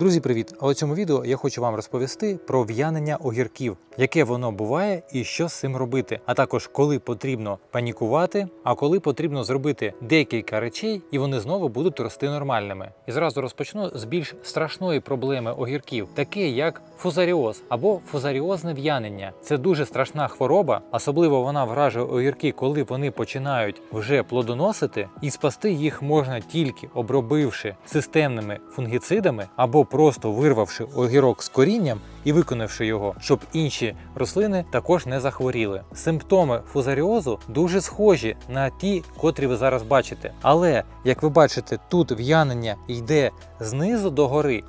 Друзі, привіт! А у цьому відео я хочу вам розповісти про в'янення огірків, яке воно буває і що з цим робити, а також коли потрібно панікувати, а коли потрібно зробити декілька речей, і вони знову будуть рости нормальними. І зразу розпочну з більш страшної проблеми огірків, таке як фузаріоз або фузаріозне в'янення. Це дуже страшна хвороба, особливо вона вражує огірки, коли вони починають вже плодоносити, і спасти їх можна тільки обробивши системними фунгіцидами або просто вирвавши огірок з корінням і виконавши його, щоб інші рослини також не захворіли. Симптоми фузаріозу дуже схожі на ті, котрі ви зараз бачите. Але як ви бачите, тут в'янення йде знизу до гори,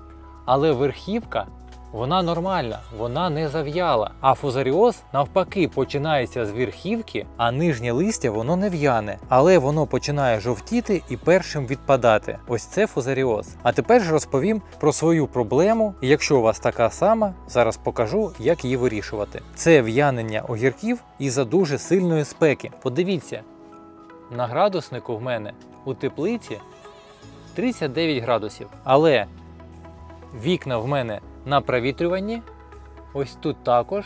але верхівка вона нормальна, вона не зав'яла. А фузаріоз навпаки починається з верхівки, а нижнє листя воно не в'яне, але воно починає жовтіти і першим відпадати. Ось це фузаріоз. А тепер ж розповім про свою проблему. І якщо у вас така сама, зараз покажу, як її вирішувати. Це в'янення огірків із-за дуже сильної спеки. Подивіться, на градуснику в мене у теплиці 39 градусів. Але вікна в мене на провітрюванні. Ось тут також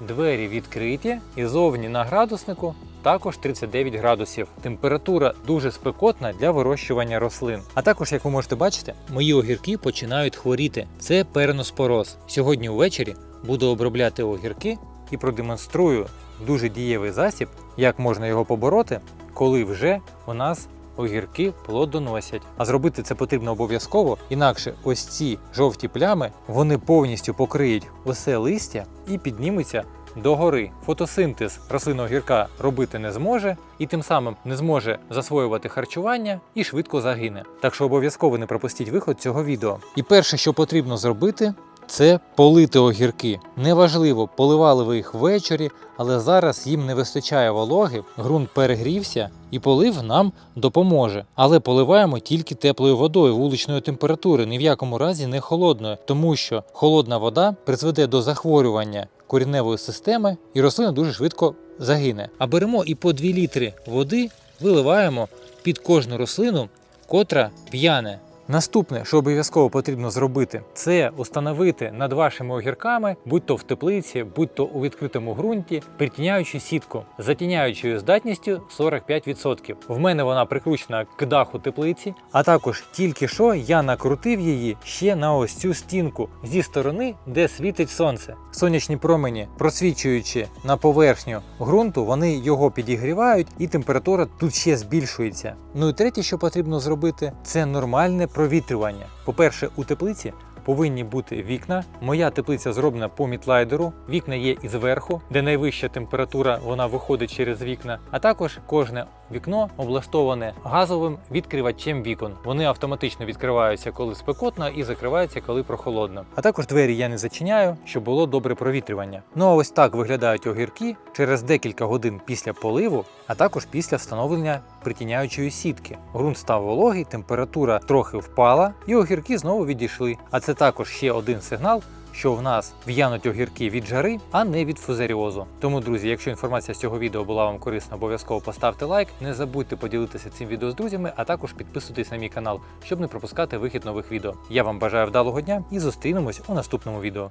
двері відкриті, і зовні на градуснику також 39 градусів. Температура дуже спекотна для вирощування рослин. А також, як ви можете бачити, мої огірки починають хворіти. Це переноспороз. Сьогодні ввечері буду обробляти огірки і продемонструю дуже дієвий засіб, як можна його побороти, коли вже у нас огірки плодоносять. А зробити це потрібно обов'язково, інакше ось ці жовті плями вони повністю покриють усе листя і піднімуться догори. Фотосинтез рослинного гірка робити не зможе, і тим самим не зможе засвоювати харчування і швидко загине. Так що обов'язково не пропустіть виход цього відео. І перше, що потрібно зробити, це полити огірки. Неважливо, поливали ви їх ввечері, але зараз їм не вистачає вологи, ґрунт перегрівся і полив нам допоможе. Але поливаємо тільки теплою водою вуличної температури, ні в якому разі не холодною, тому що холодна вода призведе до захворювання корінневої системи і рослина дуже швидко загине. А беремо і по 2 літри води виливаємо під кожну рослину, котра п'яне. Наступне, що обов'язково потрібно зробити, це установити над вашими огірками, будь-то в теплиці, будь-то у відкритому ґрунті, притіняючу сітку затіняючою здатністю 45%. В мене вона прикручена к даху теплиці, а також тільки що я накрутив її ще на ось цю стінку зі сторони, де світить сонце. Сонячні промені, просвічуючи на поверхню ґрунту, вони його підігрівають, і температура тут ще збільшується. Ну і третє, що потрібно зробити, це нормальне провітрювання. По-перше, у теплиці повинні бути вікна. Моя теплиця зроблена по мітлайдеру. Вікна є і зверху, де найвища температура вона виходить через вікна. А також кожне вікно облаштоване газовим відкривачем вікон. Вони автоматично відкриваються, коли спекотно, і закриваються, коли прохолодно. А також двері я не зачиняю, щоб було добре провітрювання. Ну а ось так виглядають огірки через декілька годин після поливу, а також після встановлення притіняючої сітки. Ґрунт став вологий, температура трохи впала, і огірки знову відійшли. А це також ще один сигнал. Що в нас в'януть огірки від жари, а не від фузаріозу. Тому, друзі, якщо інформація з цього відео була вам корисна, обов'язково поставте лайк. Не забудьте поділитися цим відео з друзями, а також підписуйтесь на мій канал, щоб не пропускати вихід нових відео. Я вам бажаю вдалого дня і зустрінемось у наступному відео.